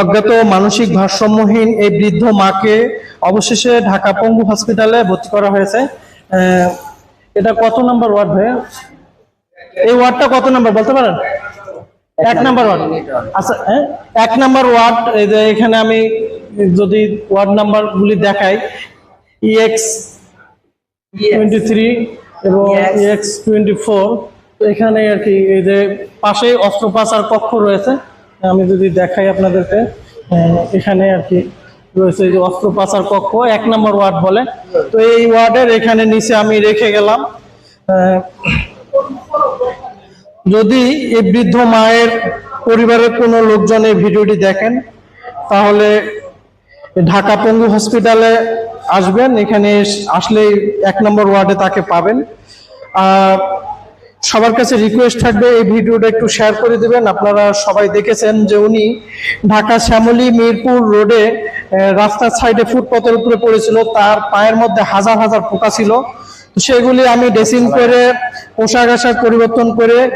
অজ্ঞাত মানসিক ভারসাম্যহীন এই বৃদ্ধ মাকে অবশেষে ঢাকা পঙ্গু হসপিটালে ভর্তি করা হয়েছে। এটা কত নাম্বার ওয়ার্ড ভাইয়া? এই ওয়ার্ডটা কত নাম্বার বলতে পারেন? এক নাম্বার ওয়ার্ড। আচ্ছা হ্যাঁ? এক নাম্বার ওয়ার্ড এই যে এখানে আমি যদি ওয়ার্ড নাম্বার গুলি দেখাই ইএক্স টোয়েন্টি থ্রি এবং ইএক্স টোয়েন্টি ফোর এখানে আর কি এই যে পাশেই অস্ত্রোপচার কক্ষ রয়েছে। আমি যদি দেখাই আপনাদেরকে এখানে আর কি রয়েছে যে অস্ত্রোপচার কক্ষ, এক নম্বর ওয়ার্ড বলে। তো এই ওয়ার্ডের এখানে নিচে আমি রেখে গেলাম। যদি এই বৃদ্ধ মায়ের পরিবারের কোনো লোকজন এই ভিডিওটি দেখেন, তাহলে ঢাকা পঙ্গু হসপিটালে আসবেন। এখানে আসলে এক নম্বর ওয়ার্ডে তাকে পাবেন। আর সবার কাছে রিকোয়েস্ট থাকবে, এই ভিডিওটা একটু শেয়ার করে দিবেন। আপনারা সবাই দেখেছেন যে উনি ঢাকা শ্যামলী মিরপুর রোডে রাস্তার সাইডে ফুটপথের উপরে পড়েছিল। তার পায়ের মধ্যে হাজার হাজার পোকা ছিল। সেগুলি আমি ড্রেসিং করে, পোশাক আশাক পরিবর্তন করে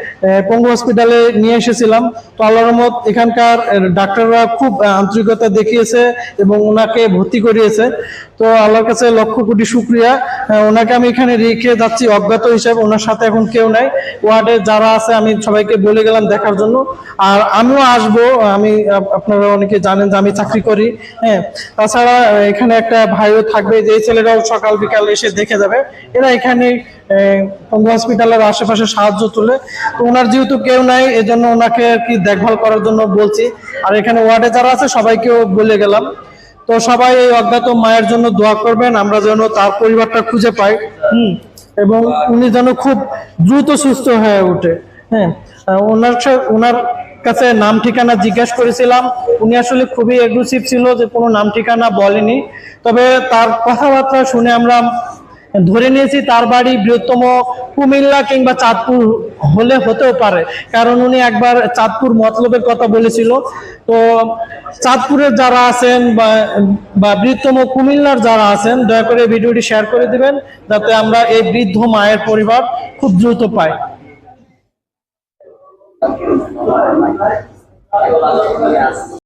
পঙ্গু হসপিটালে নিয়ে এসেছিলাম। তো আল্লাহ রহমত, এখানকার ডাক্তাররা খুব আন্তরিকতা দেখিয়েছে এবং ওনাকে ভর্তি করিয়েছে। তো আল্লাহর কাছে লক্ষ কোটি শুক্রিয়া। ওনাকে আমি এখানে রেখে যাচ্ছি, অজ্ঞাত হিসাবে। ওনার সাথে এখন কেউ নাই। ওয়ার্ডে যারা আছে, আমি সবাইকে বলে গেলাম দেখার জন্য। আর আমিও আসব। আমি, আপ- আপনারা অনেকে জানেন যে আমি চাকরি করি হ্যাঁ। তাছাড়া, এখানে একটা ভাইও থাকবে, যে ছেলেরাও সকাল বিকাল এসে দেখে যাবে। এরা এখানে পঙ্গু হসপিটালের আশেপাশে সাহায্য তুলে। তো ওনার যেহেতু কেউ নাই, এজন্য ওনাকে আর কি দেখভাল করার জন্য বলছি। আর এখানে ওয়ার্ডে যারা আছে, সবাইকেও বলে গেলাম। তো সবাই এই অজ্ঞাত মায়ের জন্য দোয়া করবেন, আমরা যেন তার পরিবারটা খুঁজে পাই। হুম, এবং উনি যেন খুব দ্রুত সুস্থ হয়ে ওঠে। হ্যাঁ ওনার কাছে নাম, ঠিকানা জিজ্ঞেস করেছিলাম। উনি আসলে খুবই এগ্রেসিভ ছিল যে কোনো নাম, ঠিকানা বলেনি। তবে তার কথাবার্তা শুনে আমরা ধরে নিয়েছি তার বাড়ি বৃহত্তম কুমিল্লা কিংবা চাঁদপুর হলে হতেও পারে। কারণ উনি একবার চাঁদপুর মতলবের কথা বলেছিল। তো চাঁদপুরের যারা আছেন বা বৃহত্তম কুমিল্লার যারা আছেন, দয়া করে ভিডিওটি শেয়ার করে দিবেন, যাতে আমরা এই বৃদ্ধ মায়ের পরিবার খুব দ্রুত পাই।